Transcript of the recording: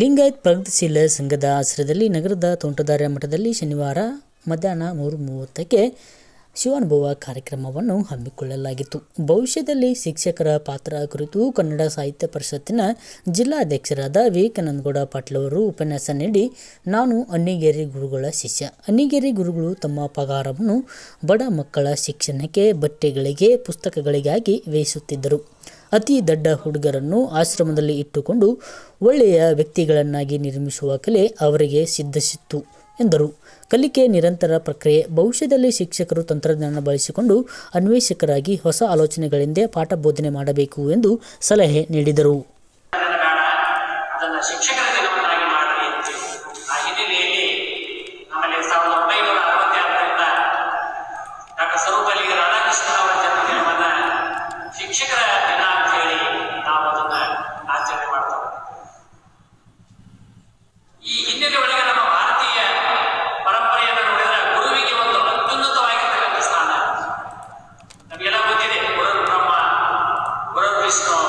ಲಿಂಗಾಯತ್ ಪ್ರಗತಿಶೀಲ ಸಂಘದ ಆಶ್ರಯದಲ್ಲಿ ನಗರದ ತೋಂಟದಾರ್ಯ ಮಠದಲ್ಲಿ ಶನಿವಾರ ಮಧ್ಯಾಹ್ನ ಮೂರು ಮೂವತ್ತಕ್ಕೆ ಶಿವಾನುಭವ ಕಾರ್ಯಕ್ರಮವನ್ನು ಹಮ್ಮಿಕೊಳ್ಳಲಾಗಿತ್ತು. ಭವಿಷ್ಯದಲ್ಲಿ ಶಿಕ್ಷಕರ ಪಾತ್ರ ಕುರಿತು ಕನ್ನಡ ಸಾಹಿತ್ಯ ಪರಿಷತ್ತಿನ ಜಿಲ್ಲಾಧ್ಯಕ್ಷರಾದ ವಿವೇಕಾನಂದಗೌಡ ಪಾಟೀಲ್ ಅವರು ಉಪನ್ಯಾಸ ನೀಡಿ, ನಾನು ಅನ್ನಿಗೇರಿ ಗುರುಗಳ ಶಿಷ್ಯ. ಅನ್ನಿಗೇರಿ ಗುರುಗಳು ತಮ್ಮ ಪಗಾರವನ್ನು ಬಡ ಮಕ್ಕಳ ಶಿಕ್ಷಣಕ್ಕೆ, ಬಟ್ಟೆಗಳಿಗೆ, ಪುಸ್ತಕಗಳಿಗಾಗಿ ವ್ಯಯಿಸುತ್ತಿದ್ದರು. ಅತಿ ದೊಡ್ಡ ಹುಡುಗರನ್ನು ಆಶ್ರಮದಲ್ಲಿ ಇಟ್ಟುಕೊಂಡು ಒಳ್ಳೆಯ ವ್ಯಕ್ತಿಗಳನ್ನಾಗಿ ನಿರ್ಮಿಸುವ ಕಲೆ ಅವರಿಗೆ ಸಿದ್ಧಿಸಿತ್ತು ಎಂದರು. ಕಲಿಕೆ ನಿರಂತರ ಪ್ರಕ್ರಿಯೆ, ಭವಿಷ್ಯದಲ್ಲಿ ಶಿಕ್ಷಕರು ತಂತ್ರಜ್ಞಾನ ಬಳಸಿಕೊಂಡು ಅನ್ವೇಷಕರಾಗಿ ಹೊಸ ಆಲೋಚನೆಗಳಿಂದ ಪಾಠ ಬೋಧನೆ ಮಾಡಬೇಕು ಎಂದು ಸಲಹೆ ನೀಡಿದರು. নমস্কার